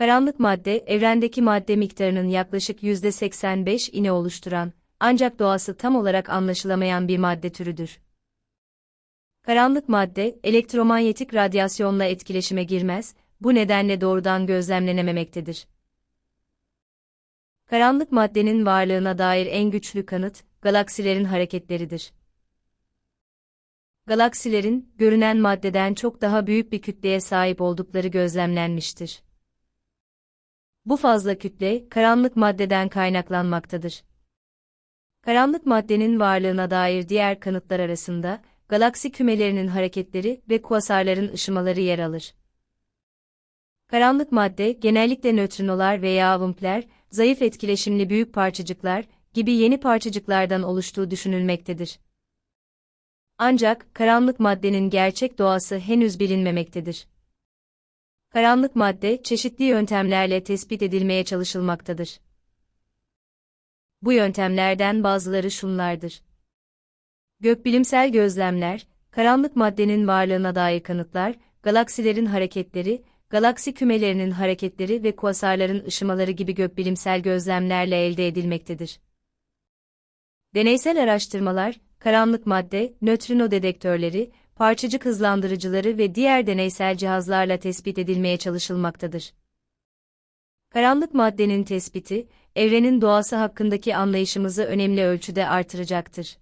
Karanlık madde, evrendeki madde miktarının yaklaşık %85 ini oluşturan, ancak doğası tam olarak anlaşılamayan bir madde türüdür. Karanlık madde, elektromanyetik radyasyonla etkileşime girmez, bu nedenle doğrudan gözlemlenememektedir. Karanlık maddenin varlığına dair en güçlü kanıt, galaksilerin hareketleridir. Galaksilerin, görünen maddeden çok daha büyük bir kütleye sahip oldukları gözlemlenmiştir. Bu fazla kütle, karanlık maddeden kaynaklanmaktadır. Karanlık maddenin varlığına dair diğer kanıtlar arasında, galaksi kümelerinin hareketleri ve kuasarların ışımaları yer alır. Karanlık madde, genellikle nötrinolar veya vumpler, zayıf etkileşimli büyük parçacıklar gibi yeni parçacıklardan oluştuğu düşünülmektedir. Ancak, karanlık maddenin gerçek doğası henüz bilinmemektedir. Karanlık madde, çeşitli yöntemlerle tespit edilmeye çalışılmaktadır. Bu yöntemlerden bazıları şunlardır. Gökbilimsel gözlemler, karanlık maddenin varlığına dair kanıtlar, galaksilerin hareketleri, galaksi kümelerinin hareketleri ve kuasarların ışımaları gibi gökbilimsel gözlemlerle elde edilmektedir. Deneysel araştırmalar, karanlık madde, nötrino dedektörleri, parçacık hızlandırıcıları ve diğer deneysel cihazlarla tespit edilmeye çalışılmaktadır. Karanlık maddenin tespiti, evrenin doğası hakkındaki anlayışımızı önemli ölçüde artıracaktır.